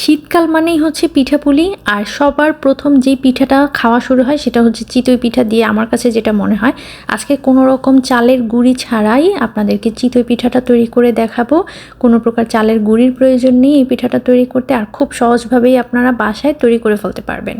শীতকাল মানেই হচ্ছে পিঠাপুলি আর সবার প্রথম যে পিঠাটা খাওয়া শুরু হয় সেটা হচ্ছে চিতই পিঠা দিয়ে আমার কাছে যেটা মনে হয়। আজকে কোনো রকম চালের গুড়ি ছাড়াই আপনাদেরকে চিতই পিঠাটা তৈরি করে দেখাবো। কোনো প্রকার চালের গুড়ির প্রয়োজন নেই এই পিঠাটা তৈরি করতে, আর খুব সহজভাবেই আপনারা বাসায় তৈরি করে ফেলতে পারবেন।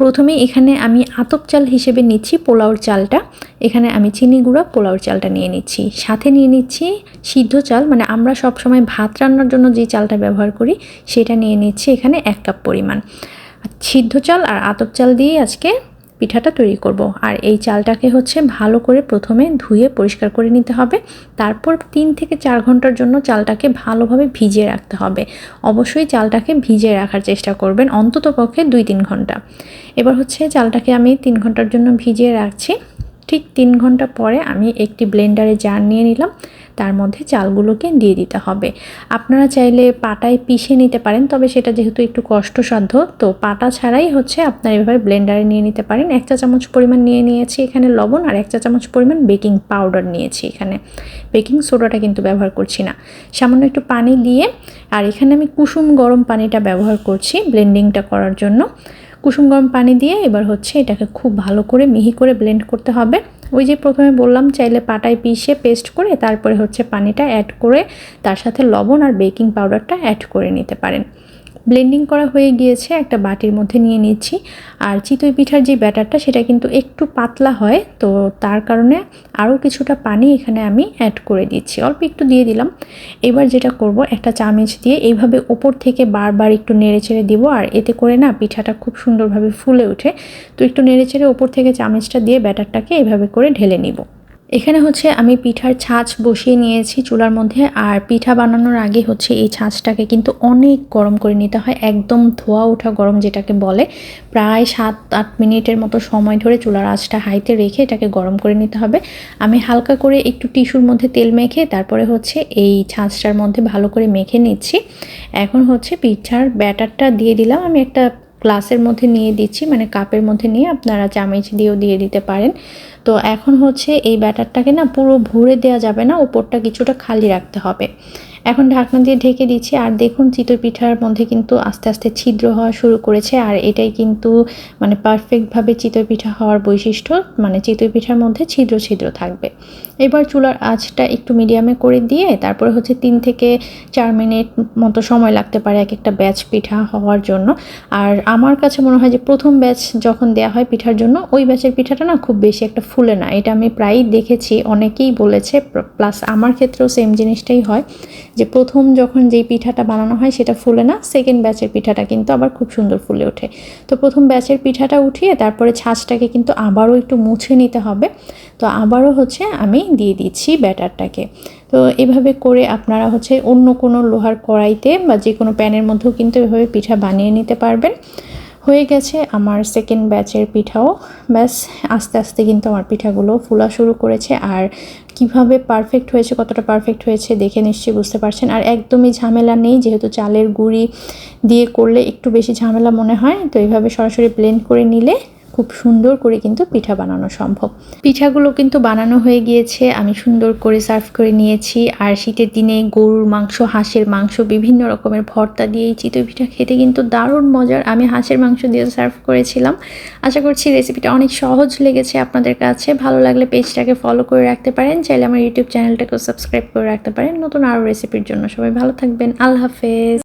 প্রথমে এখানে আমি আতপ চাল হিসেবে নিচ্ছি পোলাওর চালটা। এখানে আমি চিনি গুঁড়া, পোলাওর চালটা নিয়ে নিচ্ছি। সাথে নিয়ে নিচ্ছি সিদ্ধ চাল মানে আমরা সব সময় ভাত রান্নার জন্য যে চালটা ব্যবহার করি, সেটা নিয়ে নিচ্ছি এখানে এক কাপ পরিমাণ। সিদ্ধ চাল আর আতপ চাল দিয়ে আজকে পিঠাটা তৈরি করব। আর এই চালটাকে হচ্ছে ভালো করে প্রথমে ধুয়ে পরিষ্কার করে নিতে হবে। তারপর তিন থেকে চার ঘণ্টার জন্য চালটাকে ভালোভাবে ভিজিয়ে রাখতে হবে। অবশ্যই চালটাকে ভিজিয়ে রাখার চেষ্টা করবেন অন্তত পক্ষে দুই তিন ঘণ্টা। এবার হচ্ছে চালটাকে আমি তিন ঘণ্টার জন্য ভিজিয়ে রাখছি। ঠিক তিন ঘণ্টা পরে আমি একটি ব্লেন্ডারে জার নিয়ে নিলাম। তার মধ্যে চালগুলোকে দিয়ে দিতে হবে। আপনারা চাইলে পাটায় পিষে নিতে পারেন, তবে সেটা যেহেতু একটু কষ্টসাধ্য, তো পাটা ছাড়াই হচ্ছে আপনারা এভাবে ব্লেন্ডারে নিয়ে নিতে পারেন। এক চা চামচ পরিমাণ নিয়ে নিয়েছি এখানে লবণ আর এক চা চামচ পরিমাণ বেকিং পাউডার নিয়েছি এখানে। বেকিং সোডাটা কিন্তু ব্যবহার করছি না। সামান্য একটু পানি দিয়ে, আর এখানে আমি কুসুম গরম পানিটা ব্যবহার করছি ব্লেন্ডিংটা করার জন্য। কুসুম গরম পানি দিয়ে এবার হচ্ছে এটাকে খুব ভালো করে মিহি করে ব্লেন্ড করতে হবে। ওই যে প্রথমে বললাম, চাইলে পাটায় পিষে পেস্ট করে তারপরে হচ্ছে পানিটা অ্যাড করে তার সাথে লবণ আর বেকিং পাউডারটা অ্যাড করে নিতে পারেন। ব্লেন্ডিং করা হয়ে গিয়েছে, একটা বাটির মধ্যে নিয়ে নিচ্ছি। আর চিতই পিঠার যে ব্যাটারটা, সেটা কিন্তু একটু পাতলা হয়, তো তার কারণে আরও কিছুটা পানি এখানে আমি অ্যাড করে দিচ্ছি। অল্প একটু দিয়ে দিলাম। এবার যেটা করব, একটা চামচ দিয়ে এইভাবে ওপর থেকে বারবার একটু নেড়ে চেড়ে দিব, আর এতে করে না পিঠাটা খুব সুন্দরভাবে ফুলে ওঠে। তো একটু নেড়ে চেড়ে ওপর থেকে চামচটা দিয়ে ব্যাটারটাকে এইভাবে করে ঢেলে নিব। এখানে হচ্ছে আমি পিঠার ছাঁচ বসিয়ে নিয়েছি চুলার মধ্যে, আর পিঠা বানানোর আগে হচ্ছে এই ছাঁচটাকে কিন্তু অনেক গরম করে নিতে হয়, একদম ধোয়া ওঠা গরম যেটাকে বলে। প্রায় সাত, আট মিনিটের মতো সময় ধরে চুলার আঁচটা হাইতে রেখে এটাকে গরম করে নিতে হবে। আমি হালকা করে একটু টিস্যুর মধ্যে তেল মেখে তারপরে হচ্ছে এই ছাঁচটার মধ্যে ভালো করে মেখে নিচ্ছি। এখন হচ্ছে পিঠার ব্যাটারটা দিয়ে দিলাম, আমি একটা গ্লাসের মধ্যে নিয়ে দিচ্ছি মানে কাপের মধ্যে নিয়ে আপনারা চামচ দিয়েও দিয়ে দিতে পারেন। তো এখন হচ্ছে এই ব্যাটারটাকে না পুরো ভরে দেওয়া যাবে না, উপরটা কিছুটা খালি রাখতে হবে। এখন ঢাকনা দিয়ে ঢেকে দিচ্ছি, আর দেখুন চিতই পিঠার মধ্যে কিন্তু আস্তে আস্তে ছিদ্র হওয়া শুরু করেছে, আর এটাই কিন্তু মানে পারফেক্টভাবে চিতই পিঠা হওয়ার বৈশিষ্ট্য মানে চিতই পিঠার মধ্যে ছিদ্র ছিদ্র থাকবে। এবার চুলার আঁচটা একটু মিডিয়ামে করে দিয়ে তারপরে হচ্ছে তিন থেকে চার মিনিট মতো সময় লাগতে পারে এক একটা ব্যাচ পিঠা হওয়ার জন্য। আর আমার কাছে মনে হয় যে প্রথম ব্যাচ যখন দেওয়া হয় পিঠার জন্য, ওই ব্যাচের পিঠাটা না খুব বেশি একটা ফুলে না। এটা আমি প্রায়ই দেখেছি, অনেকেই বলেছে প্লাস আমার ক্ষেত্রেও সেম জিনিসটাই হয়। যে প্রথম যখন যেই পিঠাটা বানানো হয় সেটা ফুলে না সেকেন্ড ব্যাচের পিঠাটা কিন্তু আবার খুব সুন্দর ফুলে ওঠে। তো প্রথম ব্যাচের পিঠাটা উঠিয়ে তারপরে ছাঁচটাকে কিন্তু আবারও একটু মুছে নিতে হবে। তো আবারও হচ্ছে আমি দিয়ে দিচ্ছি ব্যাটারটাকে। তো এভাবে করে আপনারা হচ্ছে অন্য কোনো লোহার কড়াইতে বা যে কোনো প্যানের মধ্যেও কিন্তু এভাবে পিঠা বানিয়ে নিতে পারবেন। হয়ে গেছে আমার সেকেন্ড ব্যাচের পিঠাও। ব্যাস, আস্তে আস্তে কিন্তু আমার পিঠাগুলো ফোলা শুরু করেছে। আর কীভাবে পারফেক্ট হয়েছে, কতটা পারফেক্ট হয়েছে দেখে নিশ্চয়ই বুঝতে পারছেন। আর একদমই ঝামেলা নেই, যেহেতু চালের গুঁড়ি দিয়ে করলে একটু বেশি ঝামেলা মনে হয়, তো এইভাবে সরাসরি ব্লেন্ড করে নিলে খুব সুন্দর করে কিন্তু পিঠা বানানো সম্ভব। পিঠাগুলো কিন্তু বানানো হয়ে গিয়েছে, আমি সুন্দর করে সার্ভ করে নিয়েছি। আর শীতের দিনে গরুর মাংস, হাঁসের মাংস, বিভিন্ন রকমের ভর্তা দিয়ে এই চিতই পিঠা খেতে কিন্তু দারুণ মজার। আমি হাঁসের মাংস দিয়ে সার্ভ করেছিলাম। আশা করছি রেসিপিটা অনেক সহজ লেগেছে আপনাদের কাছে। ভালো লাগলে পেজটাকে ফলো করে রাখতে পারেন। চাইলে আমার ইউটিউব চ্যানেলটাকেও সাবস্ক্রাইব করে রাখতে পারেন। নতুন আরও রেসিপির জন্য সবাই ভালো থাকবেন। আল্লাহ হাফেজ।